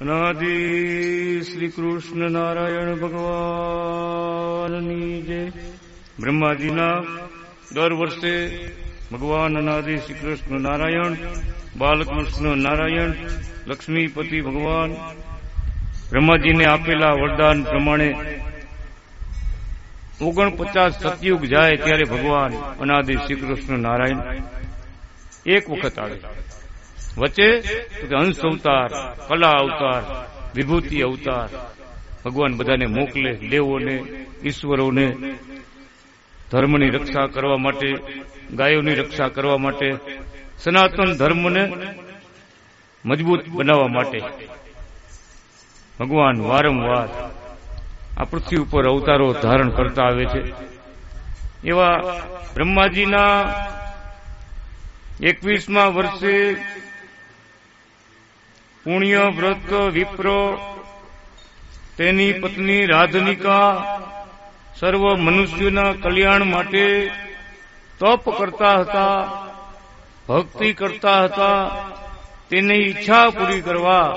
અનાદિ શ્રી કૃષ્ણ નારાયણ ભગવાનની જય. બ્રહ્માજીના દર વર્ષે ભગવાન અનાદિ શ્રી કૃષ્ણ નારાયણ, બાલકૃષ્ણ નારાયણ, લક્ષ્મીપતિ ભગવાન, બ્રહ્માજીને આપેલા વરદાન પ્રમાણે ઓગણપચાસ સતયુગ જાય ત્યારે ભગવાન અનાદિ શ્રી કૃષ્ણ નારાયણ એક વખત આવે. વચ્ચે હંસ અવતાર, કલા અવતાર, વિભૂતિ અવતાર. ભગવાન બધાને મોકલે, દેવોને, ઈશ્વરોને. ધર્મની રક્ષા કરવા માટે, ગાયોની રક્ષા કરવા માટે, સનાતન ધર્મને મજબૂત બનાવવા માટે. ભગવાન વારંવાર આ પૃથ્વી ઉપર અવતારો ધારણ કરતા આવે છે. એવા બ્રહ્માજીના એકવીસમાં વર્ષે પુણ્ય વ્રત વિપ્રો, તેની પત્ની રાધનિકા, સર્વ મનુષ્યના કલ્યાણ માટે તપ કરતા હતા, ભક્તિ કરતા હતા, તેની ઈચ્છા પૂરી કરવા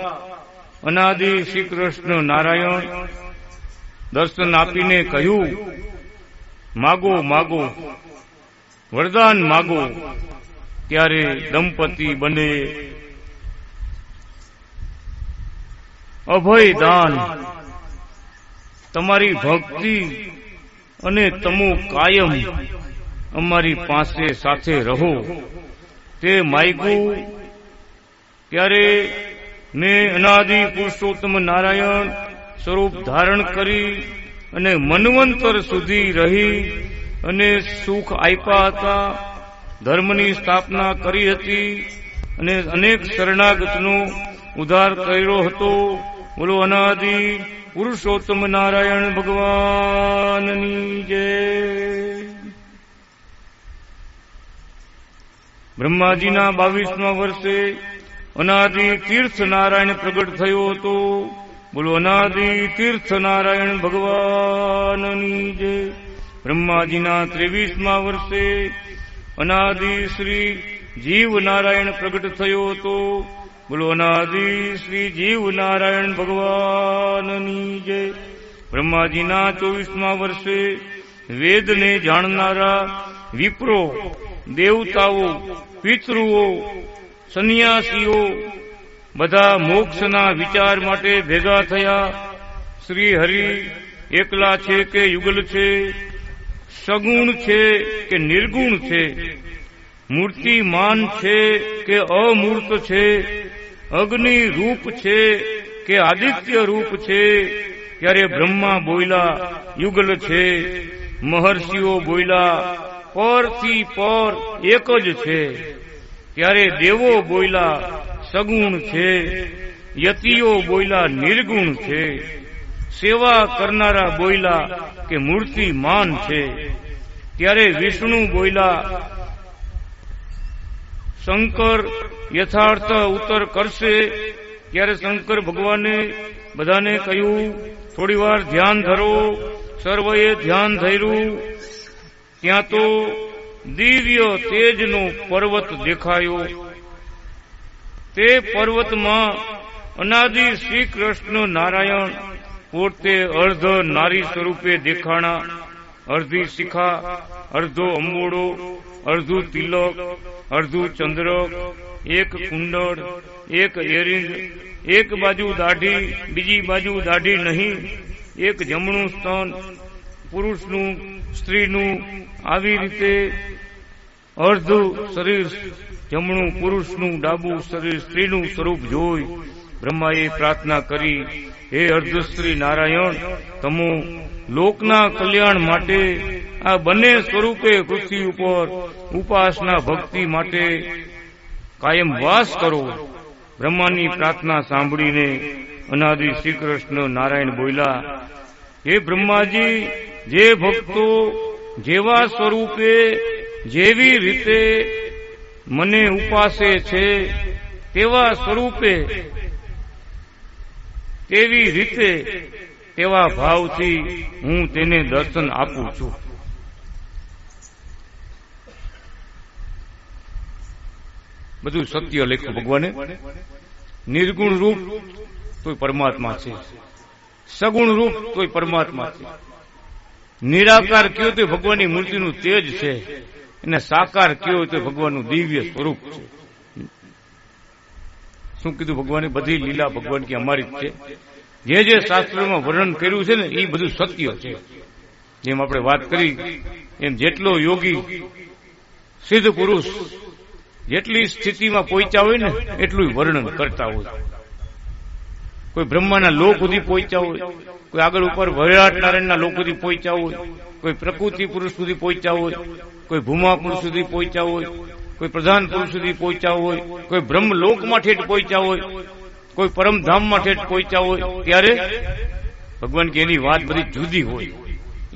અનાદિ શ્રી કૃષ્ણ નારાયણ દર્શન આપીને કહ્યું, માગો માગો, વરદાન માગો, ત્યારે દંપતી બને અભય દાન તમારી ભક્તિ અને તમો કાયમ અમારી પાસે સાથે રહો. તે માયગું ત્યારે મેં અનાદિ પુરુષોત્તમ નારાયણ સ્વરૂપ ધારણ કરી અને મનવંતર સુધી રહી અને સુખ આપ્યા હતા. ધર્મની સ્થાપના કરી હતી અને અનેક શરણાગતનો ઉદ્ધાર કર્યો હતો. બોલો અનાદિ પુરુષોત્તમ નારાયણ ભગવાનની જય. બ્રહ્માજીના બાવીસમા વર્ષે અનાદિ તીર્થ નારાયણ પ્રગટ થયો હતો. બોલો અનાદિ તીર્થ નારાયણ ભગવાનની જય. બ્રહ્માજીના ત્રેવીસમા વર્ષે અનાદિ શ્રી જીવ નારાયણ પ્રગટ થયો હતો. બોલો, અનાદિ શ્રી જીવ નારાયણ ભગવાનની જય. બ્રહ્માજીના ચોવીસમા વર્ષે વેદને જાણનારા વિપ્રો, દેવતાઓ, પિતૃઓ, સંન્યાસીઓ બધા મોક્ષના વિચાર માટે ભેગા થયા. શ્રી હરિ એકલા છે કે યુગલ છે? સગુણ છે કે નિર્ગુણ છે? મૂર્તિમાન છે કે અમૂર્ત છે? અગ્નિ રૂપ છે કે આદિત્ય રૂપ છે? ત્યારે બ્રહ્મા બોયલા, યુગલ છે, મહર્ષિઓ બોયલા, પરથી પર એક જ છે. ત્યારે દેવો બોયલા સગુણ છે, યતિઓ બોયલા નિર્ગુણ છે. સેવા કરનારા બોયલા કે મૂર્તિમાન છે. ત્યારે વિષ્ણુ બોયલા શંકર યથાર્થ ઉત્તર કરશે. ત્યારે શંકર ભગવાને બધાને કહ્યું થોડી વાર ધ્યાન ધરો, સર્વએ ધ્યાન ધર્યું. ત્યાં તો દિવ્ય તેજનો પર્વત દેખાયો. તે પર્વતમાં અનાદિ શ્રી કૃષ્ણ નારાયણ પોતે અર્ધ નારી સ્વરૂપે દેખાણા, અર્ધી શિખા, અર્ધો અંબોડો અડધું તિલક અડધું ચંદ્રક એક કુંડળ, એક એરિંગ એક બાજુ દાઢી, બીજી બાજુ દાઢી નહીં, એક જમણું સ્તન, પુરુષનું, સ્ત્રીનું, આવી રીતે અર્ધુ શરીર, જમણું પુરુષનું, ડાબું શરીર, સ્ત્રીનું સ્વરૂપ જોઈ બ્રહ્માએ પ્રાર્થના કરી, હે અર્ધશ્રી નારાયણ, તમો લોકના કલ્યાણ માટે આ બંને સ્વરૂપે પૃથ્વી ઉપર ઉપાસના ભક્તિ માટે કાયમ વાસ કરો. બ્રહ્માની પ્રાર્થના સાંભળીને અનાદિ શ્રી કૃષ્ણ નારાયણ બોલ્યા, હે બ્રહ્માજી, જે ભક્તો જેવા સ્વરૂપે જેવી રીતે મને ઉપાસે છે, તેવા સ્વરૂપે, તેવી રીતે તેવા ભાવથી હું તેને દર્શન આપું છું. બધું સત્ય લખ્યું ભગવાને. નિર્ગુણ રૂપ તોય પરમાત્મા છે. સગુણ રૂપ તોય પરમાત્મા છે. નિરાકાર કયો તો ભગવાનની મૂર્તિનું તેજ છે. અને સાકાર કયો તો ભગવાનનું દિવ્ય સ્વરૂપ છે. શું કીધું ભગવાને? બધી લીલા ભગવાન કે અમારી જ છે. જે જે શાસ્ત્રોમાં વર્ણન કર્યું છે ને એ બધું સત્ય છે. જેમ આપણે વાત કરી, એમ જેટલો યોગી, સિદ્ધ પુરુષ જેટલી સ્થિતિમાં પહોંચ્યા હોય ને એટલું વર્ણન કરતા હોય. કોઈ બ્રહ્માના લોક સુધી પહોંચ્યા હોય, કોઈ આગળ ઉપર વૈરાટ નારાયણના લોક સુધી પહોંચ્યા હોય, કોઈ પ્રકૃતિ પુરુષ સુધી પહોંચ્યા હોય, કોઈ ભૂમા પુરુષ સુધી પહોંચ્યા હોય, કોઈ પ્રધાન પુરુષ સુધી પહોંચ્યા હોય, કોઈ બ્રહ્મ લોકમાં ઠેઠ પહોંચ્યા હોય, કોઈ પરમધામમાં ઠેઠ પહોંચ્યા હોય, ત્યારે ભગવાન કે એની વાત બધી જુદી હોય.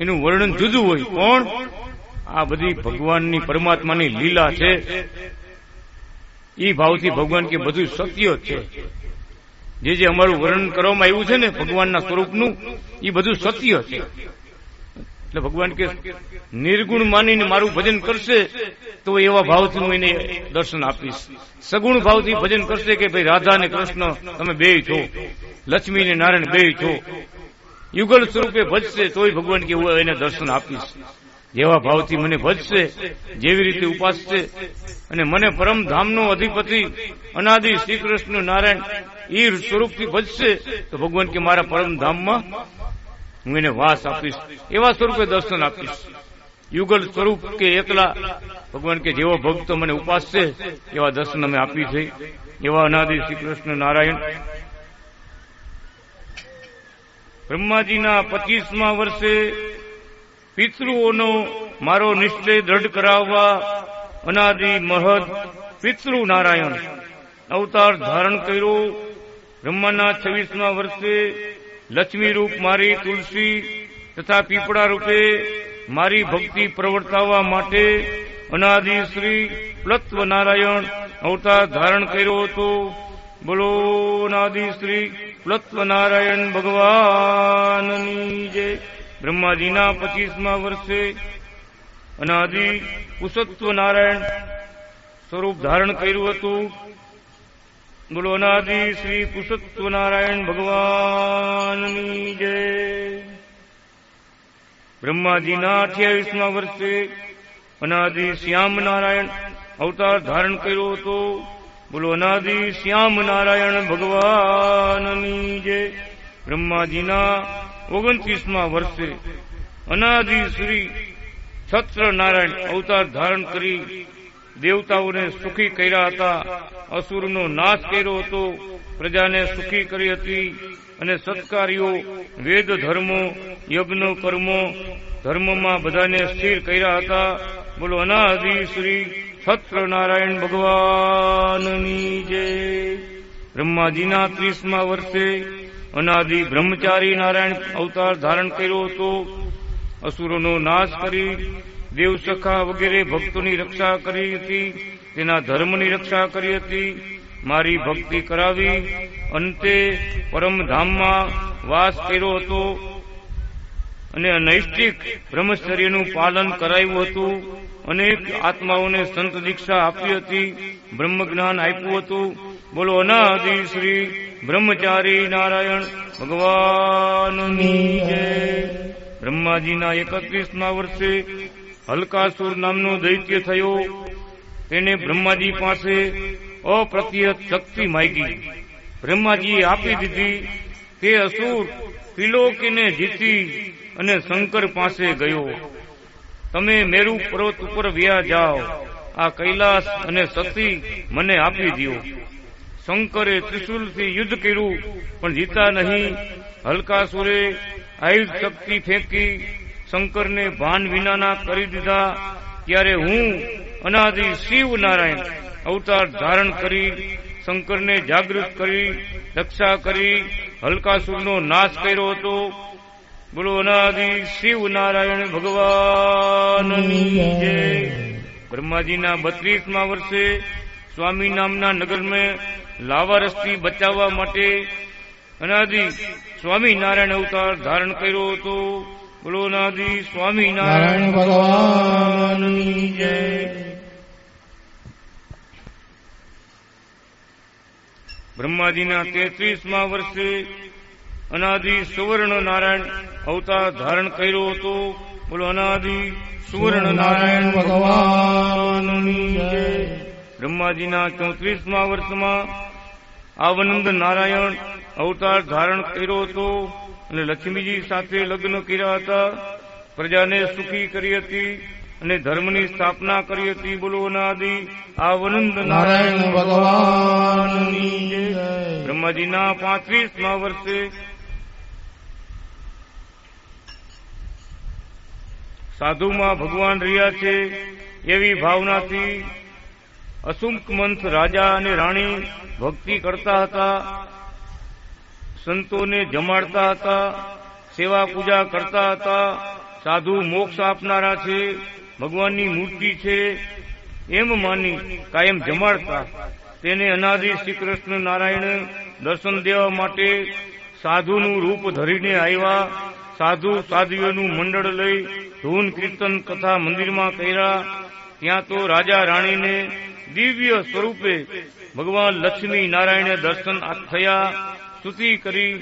એનું વર્ણન જુદું હોય, પણ આ બધી ભગવાનની પરમાત્માની લીલા છે. એ ભાવથી ભગવાન કે બધું સત્ય છે. જે જે અમારું વર્ણન કરવામાં આવ્યું છે ને ભગવાનના સ્વરૂપનું એ બધું સત્ય છે. એટલે ભગવાન કે નિર્ગુણ માનીને મારું ભજન કરશે, તો એવા ભાવથી હું એને દર્શન આપીશ. સગુણ ભાવથી ભજન કરશે કે ભાઈ રાધા ને કૃષ્ણ, તમે બે છો. લક્ષ્મી ને નારાયણ બે છો. યુગલ સ્વરૂપે ભજશે, તોય ભગવાન કે હું એને દર્શન આપીશ. જેવા ભાવથી મને ભજશે જેવી રીતે ઉપાસશે. અને મને પરમધામનો અધિપતિ અનાદિ શ્રી કૃષ્ણ નારાયણ એ સ્વરૂપથી ભજશે તો ભગવાન કે મારા પરમધામમાં હું એને વાસ આપીશ એવા સ્વરૂપે દર્શન આપીશ. યુગલ સ્વરૂપ કે એકલા ભગવાન કે જેવો ભક્તો મને ઉપાસશે એવા દર્શન અમે આપી છે. એવા અનાદિ શ્રી કૃષ્ણ નારાયણ. બ્રહ્માજીના પચીસમા વર્ષે પિતૃઓનો મારો નિશ્ચય દ્રઢ કરાવવા અનાદિ મહદ પિતૃ નારાયણ અવતાર ધારણ કર્યો. બ્રહ્માના છવ્વીસમા વર્ષે લક્ષ્મી રૂપ મારી તુલસી તથા પીપળા રૂપે મારી ભક્તિ પ્રવર્તાવવા માટે અનાદિ શ્રી પ્લત્વ નારાયણ અવતાર ધારણ કર્યો હતો. બોલો અનાદિ શ્રી પ્લત્વ નારાયણ ભગવાનની જય. બ્રહ્માજીના પચીસમા વર્ષે અનાદિ કુસત્વ નારાયણ સ્વરૂપ ધારણ કર્યું હતું. બોલો, અનાદિ શ્રી કુસત્વ નારાયણ ભગવાનની જય. બ્રહ્માજીના અઠ્યાવીસમા વર્ષે અનાદિ શ્યામ નારાયણ અવતાર ધારણ કર્યો હતો. બોલો, અનાદિ શ્યામ નારાયણ ભગવાનની જય. બ્રહ્માજીના ઓગણત્રીસમા વર્ષે અનાદિ શ્રી છત્ર નારાયણ અવતાર ધારણ કરી દેવતાઓને સુખી કર્યા હતા. અસુરનો નાશ કર્યો હતો. પ્રજાને સુખી કરી હતી અને સત્કાર્યો. વેદ ધર્મો, યજ્ઞ કર્મો ધર્મમાં બધાને સ્થિર કર્યા હતા. બોલો, અનાદિ શ્રી છત્ર નારાયણ ભગવાનની જય. બ્રહ્માજીના ત્રીસમાં વર્ષે અનાદિ બ્રહ્મચારી નારાયણ અવતાર ધારણ કર્યો હતો. અસુરોનો નાશ કરી દેવસખા વગેરે ભક્તોની રક્ષા કરી હતી. તેના ધર્મની રક્ષા કરી હતી. મારી ભક્તિ કરાવી. અંતે પરમધામમાં વાસ કર્યો હતો. અને નૈષ્ઠિક બ્રહ્મચર્યનું પાલન કરાયું હતું. અનેક આત્માઓને સંત દીક્ષા આપી હતી. બ્રહ્મ જ્ઞાન આપ્યું હતું. બોલો, અનાદિ શ્રી બ્રહ્મચારી નારાયણ ભગવાનની જય. બ્રહ્માજીના એકત્રીસમા વર્ષે હલકાસુર નામનો દૈત્ય થયો. તેને બ્રહ્માજી પાસે અપ્રતિહત શક્તિ માગી. બ્રહ્માજીએ આપી દીધી તે અસુર ત્રિલોકીને જીતી અને શંકર પાસે ગયો. તમે મેરુ પર્વત ઉપર વ્યા જાઓ. આ કૈલાસ અને સતી મને આપી દો શંકરે ત્રિશુલથી યુદ્ધ કર્યું પણ જીતા નહીં. હલકાસુરે આયુધ શક્તિ ફેંકી શંકરને ભાન વિનાના કરી દીધા. ત્યારે હું અનાદિ શિવ નારાયણ અવતાર ધારણ કરી શંકરને જાગૃત કરી રક્ષા કરી હલકાસુરનો નાશ કર્યો હતો. બોલો અનાદિ શિવ નારાયણ ભગવાનની જય. બ્રહ્માજીના બત્રીસમા વર્ષે સ્વામી નામના નગરમાં લાવારસથી બચાવવા માટે અનાદિ સ્વામિનારાયણ અવતાર ધારણ કર્યો હતો. બોલો અનાદિ સ્વામિનારાયણ ભગવાન જય. બ્રહ્માજીના તેત્રીસમાં વર્ષે અનાદિ સુવર્ણ નારાયણ અવતાર ધારણ કર્યો હતો. બોલો અનાદિ સુવર્ણ નારાયણ ભગવાન બ્રહ્માજીના ચોત્રીસમાં વર્ષમાં આવનંદ નારાયણ અવતાર ધારણ કર્યો હતો અને લક્ષ્મીજી સાથે લગ્ન કર્યા હતા. પ્રજાને સુખી કરી હતી અને ધર્મની સ્થાપના કરી હતી. બોલો અનાદિ, આવનંદ નારાયણ જય. બ્રહ્માજીના પાંત્રીસમાં વર્ષે સાધુમાં ભગવાન રહ્યા છે એવી ભાવનાથી અસુંક મંથ રાજા અને રાણી ભક્તિ કરતા હતા, સંતોને જમાડતા હતા, સેવા પૂજા કરતા હતા, સાધુ મોક્ષ આપનારા છે, ભગવાનની મૂર્તિ છે, એમ માની કાયમ જમાડતા, તેને અનાદિ શ્રી કૃષ્ણ નારાયણ દર્શન દેવા માટે સાધુનું રૂપ ધરીને આવ્યા, સાધુ સાધ્વીઓનું મંડળ લઈ ધૂન કીર્તન કથા મંદિરમાં કર્યા, ત્યાં તો રાજા રાણીને દિવ્ય સ્વરૂપે ભગવાન લક્ષ્મી નારાયણે દર્શન થયા. સ્તુતિ કરી.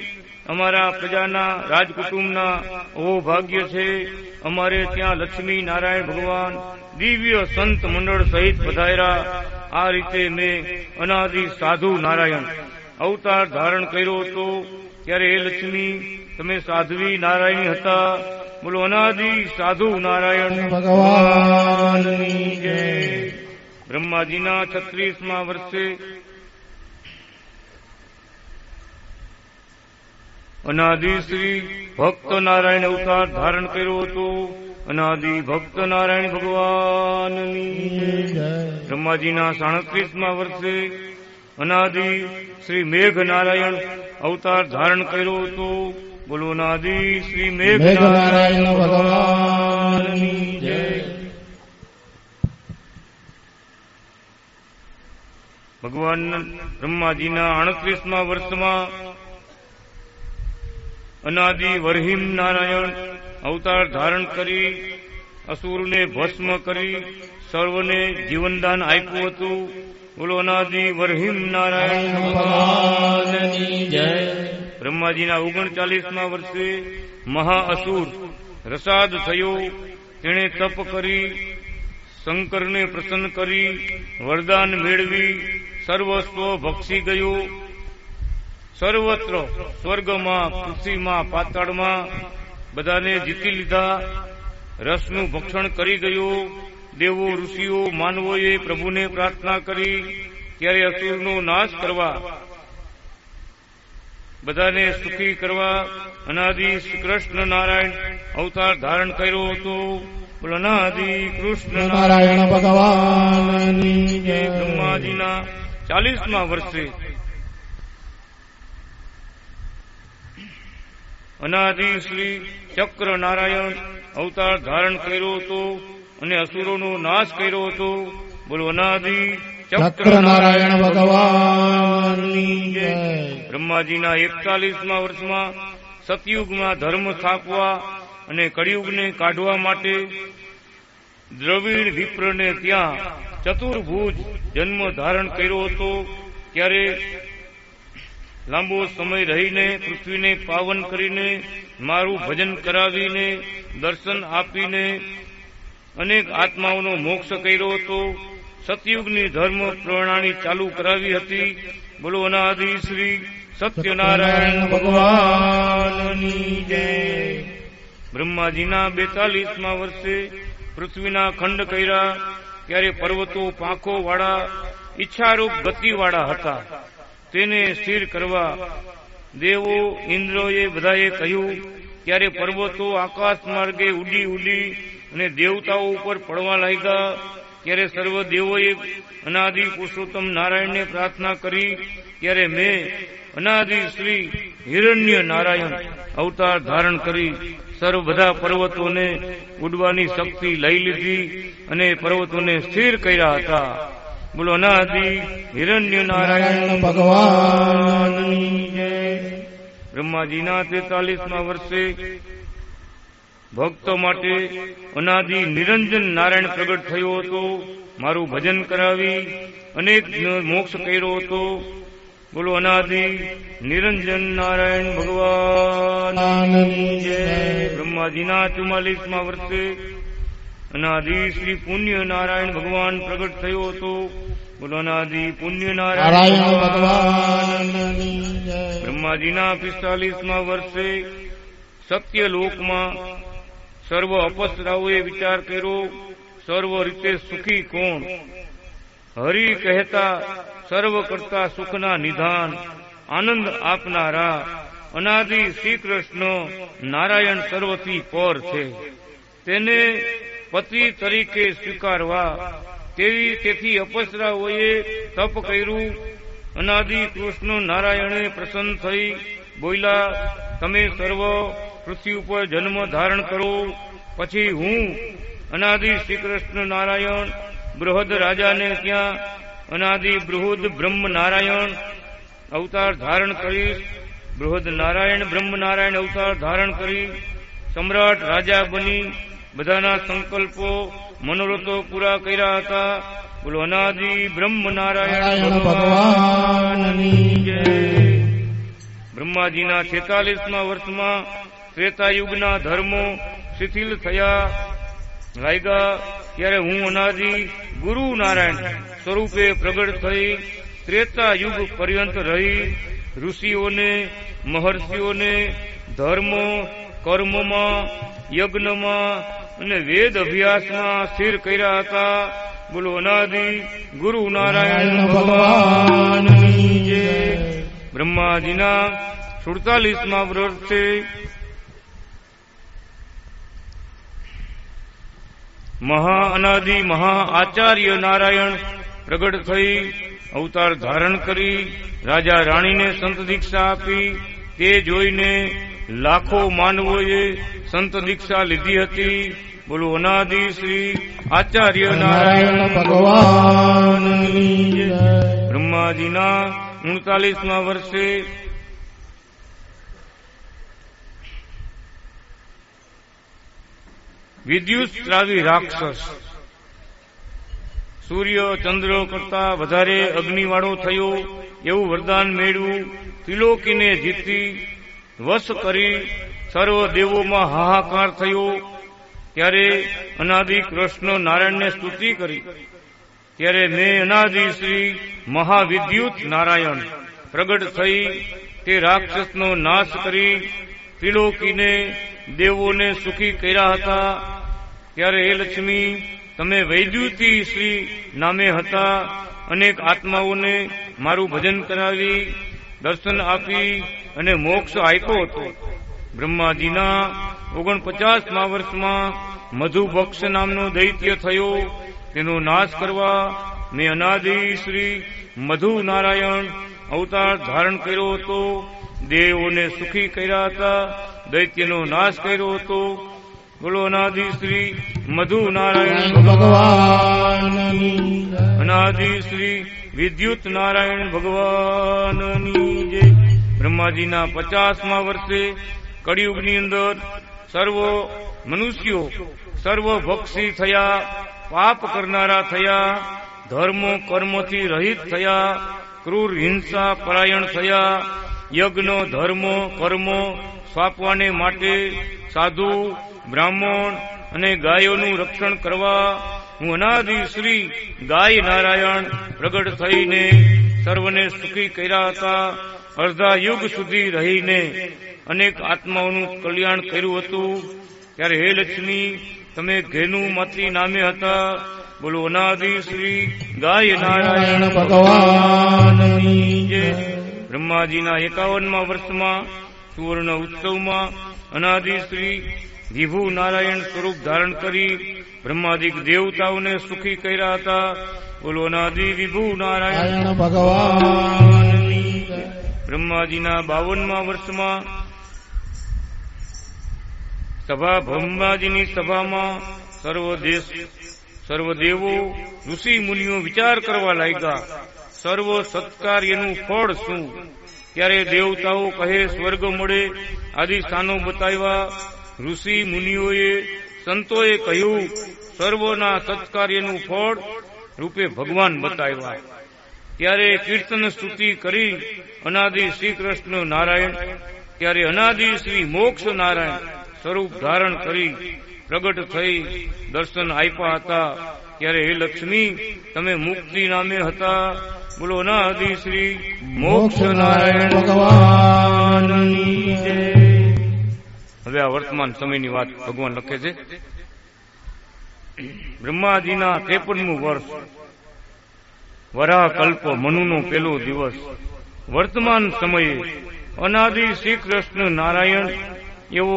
અમારા પ્રજાના રાજકુટુંબના ઓ ભાગ્ય છે. અમારે ત્યાં લક્ષ્મી નારાયણ ભગવાન દિવ્ય સંત મંડળ સહિત પધાર્યા. આ રીતે મેં અનાદિ સાધુ નારાયણ અવતાર ધારણ કર્યો હતો. ત્યારે એ લક્ષ્મી, તમે સાધ્વી નારાયણી હતા. બોલો, અનાદિ સાધુ નારાયણ. ભગવાન બ્રહ્માજીના છત્રીસમાં વર્ષે અનાદિ ભક્ત નારાયણ અવતાર ધારણ કર્યો હતો. અનાદિ ભક્ત નારાયણ ભગવાનની. બ્રહ્માજીના સાડત્રીસમાં વર્ષે અનાદિ શ્રી મેઘ નારાયણ અવતાર ધારણ કર્યો હતો. બોલો અનાદિ શ્રી મેઘ નારાયણ ભગવાનની જય. ભગવાન બ્રહ્માજીના આડત્રીસમાં વર્ષમાં અનાદિ વરહિમ નારાયણ અવતાર ધારણ કરી, અસુરને ભસ્મ કરી, સર્વને જીવનદાન આપ્યું હતું. બોલો, અનાદિ વરહિમ નારાયણ. જય બ્રહ્માજીના ઓગણચાલીસમાં વર્ષે મહાઅસુર રસાદ થયો. તેણે તપ કરી શંકરને પ્રસન્ન કરી, વરદાન મેળવી, સર્વસ્વ ભક્ષી ગયો. સર્વત્ર સ્વર્ગમાં, પૃથ્વીમાં, પાતાળમાં બધાને જીતી લીધા. રસનું ભક્ષણ કરી ગયો. દેવો, ઋષિઓ, માનવોએ પ્રભુને પ્રાર્થના કરી ત્યારે અસુરનો નાશ કરવા, બધાને સુખી કરવા, અનાદિ શ્રી કૃષ્ણ નારાયણ અવતાર ધારણ કર્યો હતો. અનાદિ કૃષ્ણ નારાયણ ભગવાન જય બ્રહ્માજીના ચાલીસમાં વર્ષે. અનાદિ શ્રી ચક્ર નારાયણ અવતાર ધારણ કર્યો હતો અને અસુરોનો નાશ કર્યો હતો. બોલો અનાદિ ચક્ર નારાયણ ભગવાન બ્રહ્માજીના એકતાલીસમાં વર્ષમાં સતયુગમાં ધર્મ સ્થાપવા અને કળિયુગને કાઢવા માટે દ્રવિડ વિપ્રને ત્યાં ચતુર્ભુજ જન્મ ધારણ કર્યો હતો. ત્યારે લાંબો સમય રહીને પૃથ્વીને પાવન કરીને મારું ભજન કરાવીને, દર્શન આપીને અનેક આત્માઓનો મોક્ષ કર્યો હતો. સતયુગની ધર્મ પ્રણાલી ચાલુ કરાવી હતી. બોલો અનાદિ શ્રી સત્યનારાયણ ભગવાનની જય. બ્રહ્માજીના બેતાલીસમાં વર્ષે પૃથ્વીના ખંડ કર્યા, ત્યારે પર્વતો પાંખો વાળા ઈચ્છારૂપ ગતિવાળા હતા. તેને સ્થિર કરવા દેવો ઇન્દ્રોએ બધાએ કહ્યું, ત્યારે પર્વતો આકાશ માર્ગે ઉડી ઉડી અને દેવતાઓ ઉપર પડવા લાગ્યા, ત્યારે સર્વ દેવોએ અનાદિ પુરુષોત્તમ નારાયણને પ્રાર્થના કરી, ત્યારે મેં અનાદિ શ્રી હિરણ્ય નારાયણ અવતાર ધારણ કરી. સર્વ બધા પર્વતોને ઉડવાની શક્તિ લઈ લીધી અને પર્વતોને સ્થિર કર્યા હતા. બોલો, અનાદિ હિરણ્ય નારાયણ ભગવાન બ્રહ્માજીના તેતાલીસમાં વર્ષે ભક્તો માટે અનાદિ નિરંજન નારાયણ પ્રગટ થયો હતો. મારું ભજન કરાવી અનેક મોક્ષ કર્યો હતો. બોલો અનાદિ નિરંજન નારાયણ ભગવાન બ્રહ્માજીના ચુમ્માલીસમાં વર્ષે અનાદિ શ્રી પુણ્ય નારાયણ ભગવાન પ્રગટ થયો હતો બોલો અનાદિ પુણ્ય નારાયણ ભગવાન બ્રહ્માજીના પિસ્તાલીસમાં વર્ષે સત્યલોકમાં સર્વ અપસરાઓએ વિચાર કર્યો। સર્વ રીતે સુખી કોણ? હરિ કહેતા સર્વ કરતા સુખના નિધાન, આનંદ આપનારા, અનાદિ શ્રી કૃષ્ણ નારાયણ સર્વથી પર છે. તેને પતિ તરીકે સ્વીકારવા, તેવી તેથી અપસરાઓએ તપ કર્યું. અનાદિ કૃષ્ણ નારાયણે પ્રસન્ન થઈ બોલ્યા, તમે સર્વ પૃથ્વી ઉપર જન્મ ધારણ કરો. પછી હું અનાદિ શ્રી કૃષ્ણ નારાયણ બૃહદ રાજાને ત્યાં અનાદિ બૃહદ બ્રહ્મ નારાયણ અવતાર ધારણ કરી બૃહદ નારાયણ બ્રહ્મ નારાયણ અવતાર ધારણ કરી સમ્રાટ રાજા બની. બધાના સંકલ્પો મનોરથો પૂરા કર્યા હતા. બોલો અનાદિ બ્રહ્મ નારાયણ ભગવાનની જય. બ્રહ્માજીના છેતાલીસમાં વર્ષમાં ત્રેતાયુગના ધર્મો શિથિલ થયા. લાગ્યા ત્યારે હું અનાદિ ગુરુ નારાયણ સ્વરૂપે પ્રગટ થઈ ત્રેતા યુગ પર્યંત રહી. ઋષિઓને મહર્ષિઓને ધર્મ કર્મમાં યજ્ઞમાં અને વેદ અભ્યાસમાં સ્થિર કર્યા હતા. બોલો અનાદિ ગુરુ નારાયણ ભગવાન બ્રહ્માજીના સુડતાલીસમાં વર્ષે મહા અનાદિ મહા આચાર્ય નારાયણ પ્રગટ થઈ, અવતાર ધારણ કરી, રાજા રાણીને સંત દીક્ષા આપી, તે જોઈને લાખો માનવોએ સંત દીક્ષા લીધી હતી. બોલો, અનાદિ શ્રી આચાર્ય નારાયણ ભગવાન બ્રહ્માજીના ઉણતાલીસમાં વર્ષે વિદ્યુત સ્ત્રાવી રાક્ષસ. સૂર્ય ચંદ્ર કરતા વધારે અગ્નિવાળો થયો, એવું વરદાન મેળવું, ત્રિલોકીને જીતી, વશ કરી સર્વ દેવોમાં હાહાકાર થયો, ત્યારે અનાદિ કૃષ્ણ નારાયણને સ્તુતિ કરી. ત્યારે મેં અનાદિ શ્રી મહાવિદ્યુત નારાયણ પ્રગટ થઈ, તે રાક્ષસનો નાશ કરી, ત્રિલોકીને દેવોને સુખી કર્યા હતા. ત્યારે હે લક્ષ્મી, તમે વૈદ્યુતિ શ્રી નામે હતા. અનેક આત્માઓને મારું ભજન કરાવી, દર્શન આપી અને મોક્ષ આપ્યો હતો. બ્રહ્માજીના ઓગણપચાસમા વર્ષમાં મધુભક્ષ નામનો દૈત્ય થયો. તેનો નાશ કરવા મેં અનાદિ શ્રી મધુ નારાયણ અવતાર ધારણ કર્યો હતો. દેવોને સુખી કર્યા હતા. દૈત્યનો નાશ કર્યો હતો. બોલો અનાદિ શ્રી મધુ નારાયણ ભગવાન. અનાધિ અનાદિ શ્રી વિદ્યુત નારાયણ ભગવાનની જે બ્રહ્માજીના પચાસમા વર્ષે કળિયુગની અંદર સર્વ મનુષ્યો સર્વ ભક્ષી થયા પાપ કરનારા થયા ધર્મ કર્મથી રહિત થયા ક્રૂર હિંસા પરાયણ થયા યજ્ઞ, ધર્મ, કર્મો સ્વાપવાને માટે સાધુ, બ્રાહ્મણ અને ગાયોનું રક્ષણ કરવા હું અનાદિ શ્રી ગાય નારાયણ પ્રગટ થઈને સર્વને સુખી કર્યા હતા. અર્ધા યુગ સુધી રહીને અનેક આત્માઓનું કલ્યાણ કર્યું હતું. ત્યારે હે લક્ષ્મી, તમે ઘેનું માતૃ નામે હતા. બોલો અનાદિ શ્રી ગાય નારાયણ ભગવાન બ્રહ્માજીના એકાવનમાં વર્ષમાં સુવર્ણ ઉત્સવમાં અનાદિ શ્રી વિભુ નારાયણ સ્વરૂપ ધારણ કરી બ્રહ્માદિક દેવતાઓને સુખી કર્યા હતા. બોલો અનાદિ વિભુ નારાયણ. ભગવાન. બ્રહ્માજીના બાવનમાં વર્ષમાં સભા બ્રહ્માજીની સભામાં સર્વ દેશ સર્વ દેવો ઋષિ મુનિઓ વિચાર કરવા લાગ્યા. સર્વ સત્કાર્યનું ફળ શું? ત્યારે દેવતાઓ કહે, સ્વર્ગ મળે. આદિ સ્થાનો બતાવ્યા. ઋષિ મુનિઓએ સંતોએ કહ્યું, સર્વના સત્કાર્યનું ફળ રૂપે ભગવાન બતાવ્યા. ત્યારે કીર્તન સ્તુતિ કરી અનાદિ શ્રી કૃષ્ણ નારાયણ. ત્યારે અનાદિ શ્રી મોક્ષ નારાયણ સ્વરૂપ ધારણ કરી પ્રગટ થઈ દર્શન આપ્યા હતા. ત્યારે હે લક્ષ્મી, તમે મુક્તિ નામે હતા. બોલો અનાદિ શ્રી મોક્ષ નારાયણ ભગવાન હવે આ વર્તમાન સમયની વાત ભગવાન લખે છે. બ્રહ્માજીના ત્રેપનમું વર્ષ વરાહ મનુનો પેલો દિવસ. વર્તમાન સમયે અનાદિ શ્રી કૃષ્ણ નારાયણ, એવો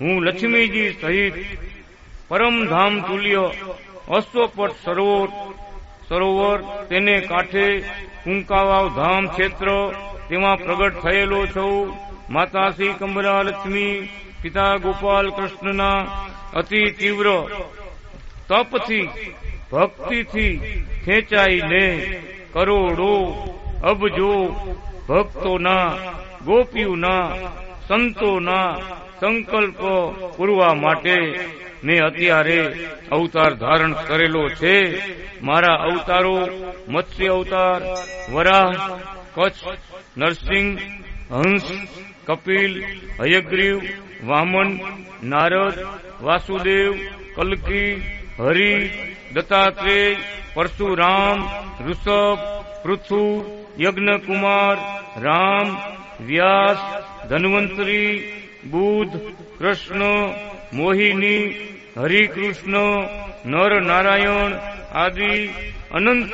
હું લક્ષ્મીજી સહિત પરમધામ તુલ્ય અશ્વપટ સરોવર. સરોવર તેને કાંઠે કુંકાવાવ ધામ ક્ષેત્ર તેમાં પ્રગટ થયેલો છું. માતા શ્રી કંબરા લક્ષ્મી, પિતા ગોપાલ કૃષ્ણના અતિ તીવ્ર તપથી, ભક્તિથી ખેંચાઈને કરોડો અબજો ભક્તોના, ગોપીઓના, સંતોના સંકલ્પ પૂરવા માટે મેં અત્યારે અવતાર ધારણ કરેલો છે. મારા અવતારો મત્સ્ય અવતાર, વરાહ, કચ્છ, નરસિંહ, હંસ, કપિલ, હયગ્રીવ, વામન, નારદ, વાસુદેવ, કલ્કી, હરિ, દત્તાત્રેય, પરશુરામ, ઋષભ પૃથુ યજ્ઞકુમાર, રામ, વ્યાસ, ધન્વંતરી બુધ, કૃષ્ણ, મોહિની, હરિકૃષ્ણ નર નારાયણ આદિ અનંત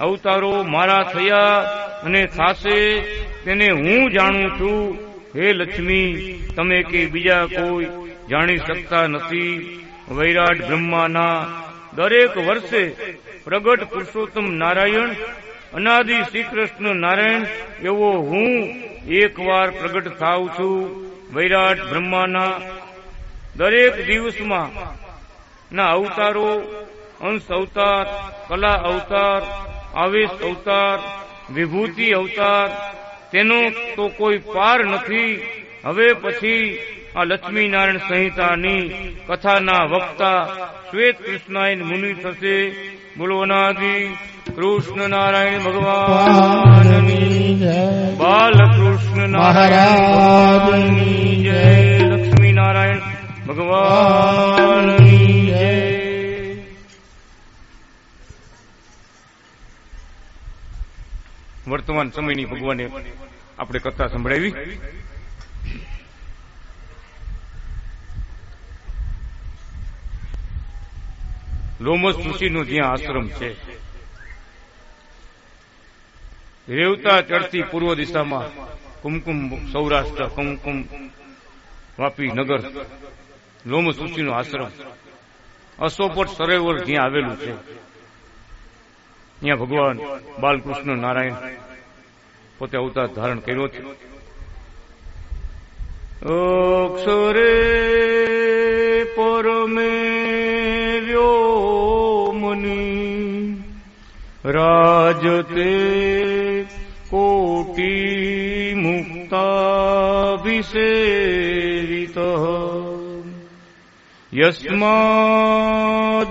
અવતારો મારા થયા અને થાશે તેને હું જાણું છું. હે લક્ષ્મી, તમે કે બીજા કોઈ જાણી શકતા નથી. વૈરાટ બ્રહ્માના દરેક વર્ષે પ્રગટ પુરુષોત્તમ નારાયણ, અનાદિ શ્રી કૃષ્ણ નારાયણ એવો હું એકવાર પ્રગટ થાઉં છું. વૈરાટ બ્રહ્માના દરેક દિવસમાં ના અવતારો, અંશ અવતાર, કલા અવતાર, આવેશ અવતાર, વિભૂતિ અવતાર, તેનો તો કોઈ પાર નથી. હવે પછી આ લક્ષ્મીનારાયણ સંહિતાની કથાના વક્તા શ્વેત કૃષ્ણાયન મુનિ થશે. બોલો અનાદિ. કૃષ્ણ નારાયણ ભગવાનની ભગવાનની જય. બાલકૃષ્ણ નારાયણની જય. લક્ષ્મી નારાયણ ભગવાનની જય. વર્તમાન સમયની ભગવાને આપણે કથા સંભળાવી. લોમસ ઋષિનો જ્યાં આશ્રમ છે રેવતા ચડતી પૂર્વ દિશામાં કુમકુમ સૌરાષ્ટ્ર, કુમકુમ વાપી નગર લોમસ ઋષિનો આશ્રમ. અશોપટ સરોવર જ્યાં આવેલું છે. ત્યાં ભગવાન બાલકૃષ્ણ નારાયણ પોતે અવતાર ધારણ કર્યો છે. અક્ષરે પરમે વ્યોમની રાજતે सेवितः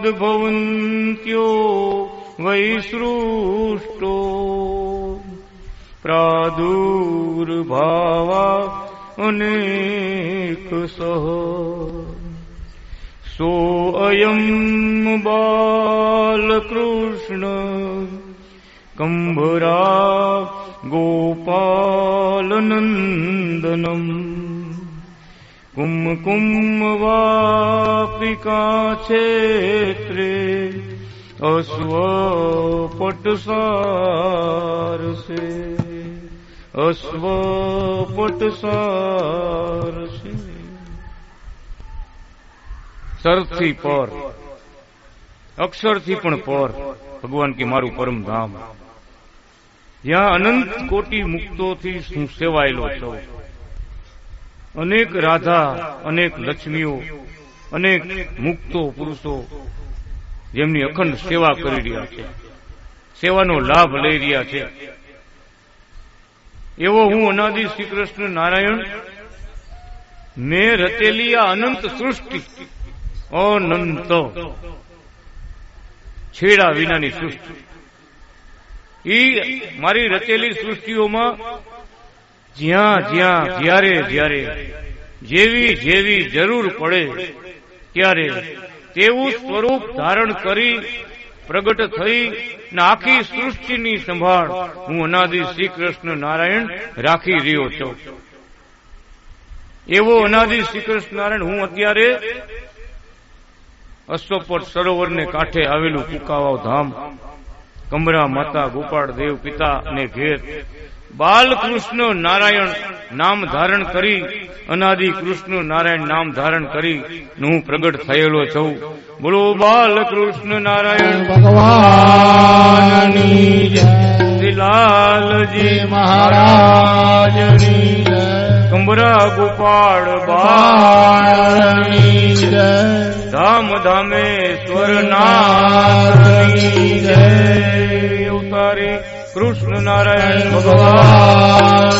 यस्माद्भवन्त्यो वैसृष्टो प्रादुर्भावा अनेकसः सोऽयम् बालकृष्ण कम्भरा બાલકૃષ્ણ कुम्कुम्वापिकाक्षेत्रे ગોપાલનંદનમ કુમકુમ વાપિકા ક્ષેત્રે અશ્વપટસાર છે અશ્વપટસાર છે સરથી પર અક્ષરથી પણ પર ભગવાન કે મારું પરમ ધામ જ્યાં અનંત કોટી મુક્તોથી હું સેવાયેલો છું? અનેક રાધા, અનેક લક્ષ્મીઓ, અનેક મુક્તો પુરુષો જેમની અખંડ સેવા કરી રહ્યા છે. સેવાનો લાભ લઈ રહ્યા છે. એવો હું અનાદિ શ્રી કૃષ્ણ નારાયણ, મેં રચેલી આ અનંત સૃષ્ટિ અનંત છેડા વિનાની સૃષ્ટિ. ઈ મારી રચેલી સૃષ્ટિઓમાં જ્યાં જ્યાં, જ્યારે જ્યારે, જેવી જેવી જરૂર પડે, ત્યારે તેવું સ્વરૂપ ધારણ કરી, પ્રગટ થઈ ને આખી સૃષ્ટિની સંભાળ હું અનાદિ શ્રી કૃષ્ણ નારાયણ રાખી રહ્યો છું. એવો અનાદિ શ્રી કૃષ્ણ નારાયણ હું અત્યારે અશ્વપટ સરોવરને કાંઠે આવેલું કુકાવાવ ધામ કમરા, માતા, ગોપાળ, દેવ, પિતા ને ઘેર. બાલકૃષ્ણ નારાયણ નામ ધારણ કરી, અનાદિ કૃષ્ણ નારાયણ નામ ધારણ કરી, હું પ્રગટ થયેલો છું. બોલો, બાલકૃષ્ણ નારાયણ ભગવાન લાલજી મહારાજની કમરા, ગોપાળ બાળ બાળની ધામ ધામેશ્વર નાથની જય. અવતારી કૃષ્ણ નારાયણ ભગવાન